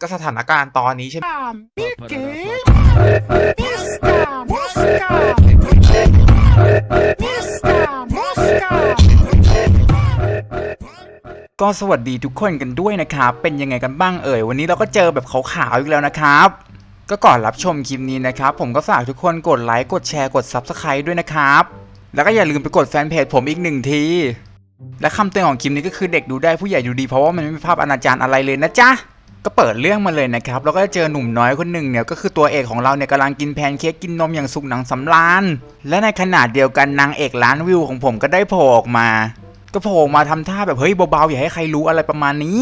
ก็สถานการณ์ตอนนี้ใช่ไหม Mickey Mr. Mosca Mr. Mosca ก็สวัสดีทุกคนกันด้วยนะครับ เป็นยังไงกันบ้างเอ่ย วันนี้เราก็เจอแบบขาวๆอีกแล้วนะครับ ก็ก่อนรับชมคลิปนี้นะครับ ผมก็ฝากทุกคนกดไลค์ กดแชร์ กด Subscribe ด้วยนะครับ แล้วก็อย่าลืมไปกดแฟนเพจผมอีกหนึ่งที และคำเตือนของคลิปนี้ก็คือเด็กดูได้ผู้ใหญ่ดูดีเพราะว่ามันไม่มีภาพอนาจารอะไรเลยนะจ๊ะ ก็เปิดเรื่องมาเลยนะครับแล้วก็เจอหนุ่มน้อยคนหนึ่งเนี่ยก็คือตัวเอกของเราเนี่ยกำลังกินแพนเค้กกินนมอย่างสุขหนังสำราญและในขณะเดียวกันนางเอกล้านวิวของผมก็ได้โผล่ออกมา ก็โผล่มาทำท่าแบบเฮ้ยเบาๆอย่าให้ใครรู้อะไรประมาณนี้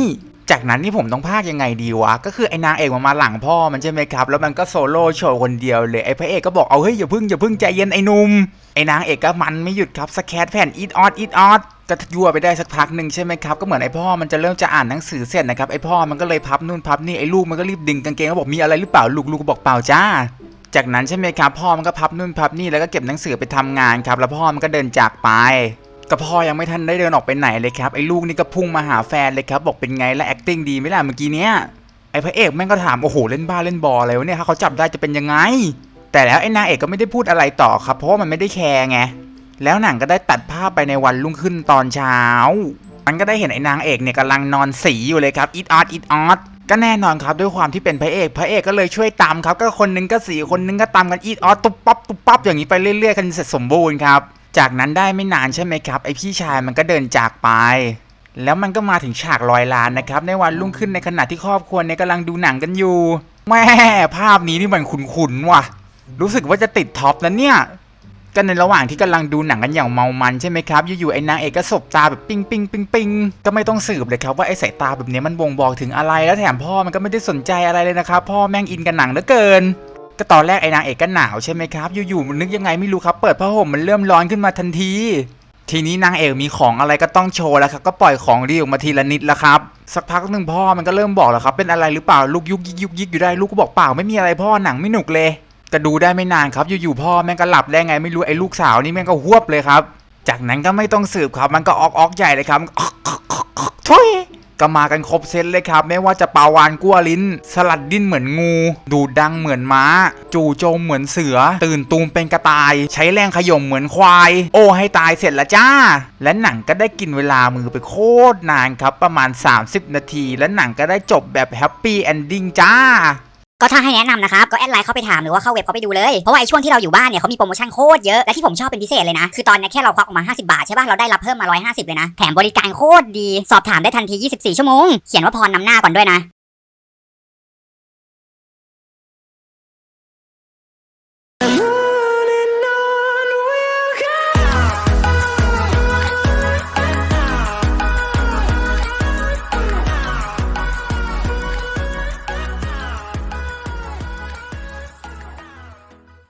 จากนั้นนี่ผมต้องพากยังไงดีวะก็คือไอ้นางเอกมันมาหลังพ่อมันใช่ไหมครับ แล้วมันก็โซโล่โชว์คนเดียวเลยไอ้พระเอกก็บอกเอาเฮ้ยอย่าพึ่งอย่าพึ่งใจเย็นไอ้หนุ่มไอ้นางเอกก็มันไม่หยุดครับสแคตแผ่นอีทออดอีทออด ก็ยั่วไปได้สักพักหนึ่งใช่ไหมครับ ก็เหมือนไอพ่อมันจะเริ่มจะอ่านหนังสือเสร็จนะครับไอพ่อมันก็เลยพับนู่นพับนี่ไอลูกมันก็รีบดึงกางเกงแล้วบอกมีอะไรหรือเปล่าลูกลูกก็บอกเปล่าจ้า จากนั้นใช่ไหมครับพ่อมันก็พับนู่นพับนี่แล้วก็เก็บหนังสือไปทำงานครับแล้วพ่อมันก็เดินจากไปก็พ่อยังไม่ทันได้เดินออกไปไหนเลยครับไอ้ลูกนี่ก็พุ่งมาหาแฟนเลยครับบอกเป็นไงและ acting ดีไหมล่ะเมื่อกี้เนี้ยไอ้พระเอกแม่งก็ถามโอ้โหเล่นบ้าเล่นบออะไรวะเนี่ยถ้าเขาจับได้จะเป็นยังไง แต่แล้วไอ้นางเอกก็ไม่ได้พูดอะไรต่อครับเพราะว่ามันไม่ได้แคร์ไง แล้วหนังก็ได้ตัดภาพไปในวันรุ่งขึ้นตอนเช้า มันก็ได้เห็นไอ้นางเอกเนี่ยกำลังนอนสีอยู่เลยครับอีทออดอีทออดก็แน่นอนครับด้วยความที่เป็นพระเอก พระเอกก็เลยช่วยตามครับ ก็คนหนึงก็สีคนหนึงก็ตามกันอีทออดตุ๊บปั๊บตุ๊บปั๊บอย่างนี้ไปเรื่อยๆกันเสร็จสมบูรณ์ครับจากนั้นได้ไม่นานใช่ไหมครับไอพี่ชายมันก็เดินจากไป แล้วมันก็มาถึงฉากลอยลานนะครับในวันรุ่งขึ้นในขณะที่ครอบครัวเนี่ยกำลังดูหนังกันอยู่แม่ภาพนี้นี่มันคุ้นๆว่ะ รู้สึกว่าจะติดท็อปนะเนี่ย ก็ในระหว่างที่กำลังดูหนังกันอย่างเมามันใช่ไหมครับ อยู่ๆไอ้นางเอกก็สบตาแบบปิ้งปิ้งปิ้งปิ้งก็ไม่ต้องสืบเลยครับว่าไอ้สายตาแบบนี้มันบ่งบอกถึงอะไร แล้วแถมพ่อมันก็ไม่ได้สนใจอะไรเลยนะครับ พ่อแม่งอินกับหนังเหลือเกิน ก็ตอนแรกไอ้นางเอกก็หนาวใช่ไหมครับ อยู่ๆมันนึกยังไงไม่รู้ครับ เปิดผ้าห่มมันเริ่มร้อนขึ้นมาทันที ทีนี้นางเอกมีของอะไรก็ต้องโชว์แล้วครับ ก็ปล่อยของดีออกมาทีละนิดแล้วครับ สักพักหนึ่งพ่อมันก็เริ่มบอกแล้วครับ เป็นอะไรหรือเปล่าลูกยุกยิกยุกยิกอยู่ได้ลูกก็บอกเปล่าไม่มีอะไรพ่อหนังไม่หนุกเลย ก็ดูได้ไม่นานครับอยู่ๆพ่อแม่งก็หลับได้ไงไม่รู้ไอ้ลูกสาวนี่แม่งก็หวบเลยครับ จากนั้นก็ไม่ต้องสืบครับมันก็ออกออกใหญ่เลยครับทุยก็มากันครบเซตเลยครับ ไม่ว่าจะปลาวานกั้วลิ้น สลัดดิ้นเหมือนงู ดูดดังเหมือนม้า จู่โจมเหมือนเสือ ตื่นตูมเป็นกระต่าย ใช้แรงขย่มเหมือนควาย โอ้ให้ตายเสร็จละจ้า และหนังก็ได้กินเวลามือไปโคตรนานครับ ประมาณ 30 นาที และหนังก็ได้จบแบบแฮปปี้เอนดิ้งจ้า ก็ถ้าให้แนะนำนะครับ ก็แอดไลน์เข้าไปถามหรือว่าเข้าเว็บเขาไปดูเลย เพราะว่าไอ้ช่วงที่เราอยู่บ้านเนี่ยเขามีโปรโมชั่นโคตรเยอะ และที่ผมชอบเป็นพิเศษเลยนะ คือตอนนี้แค่เราควักออกมา 50 บาทใช่ป่ะ เราได้รับเพิ่มมา 150 เลยนะ แถมบริการโคตรดี สอบถามได้ทันที 24 ชั่วโมง เขียนว่าพรนำหน้าก่อนด้วยนะ